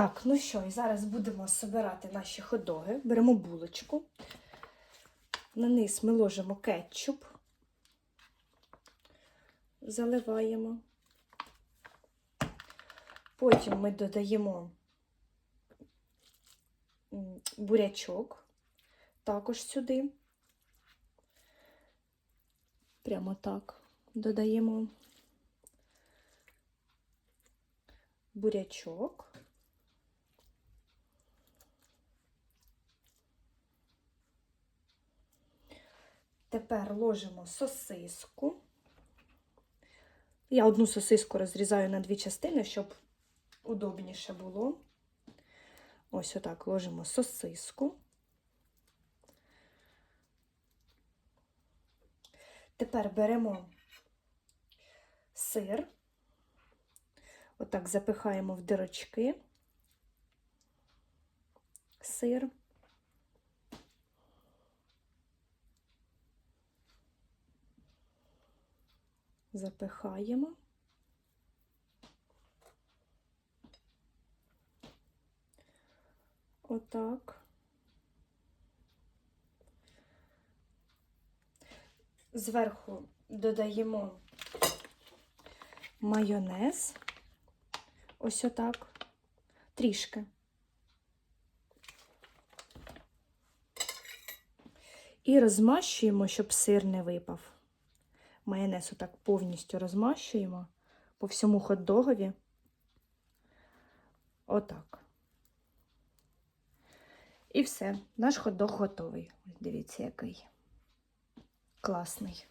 Так, ну що, і зараз будемо збирати наші ходоги. Беремо булочку. На низ ми ложимо кетчуп, заливаємо. Потім ми додаємо бурячок також сюди. Прямо так додаємо бурячок. Тепер ложимо сосиску. Я одну сосиску розрізаю на дві частини, щоб удобніше було. Ось отак ложимо сосиску. Тепер беремо сир, отак запихаємо в дирочки сир. Запихаємо. Отак. Зверху додаємо майонез. Ось отак. Трішки. І розмащуємо, щоб сир не випав. Майонез отак повністю розмащуємо по всьому хот-догові. Отак. І все, наш хот-дог готовий. Дивіться, який класний.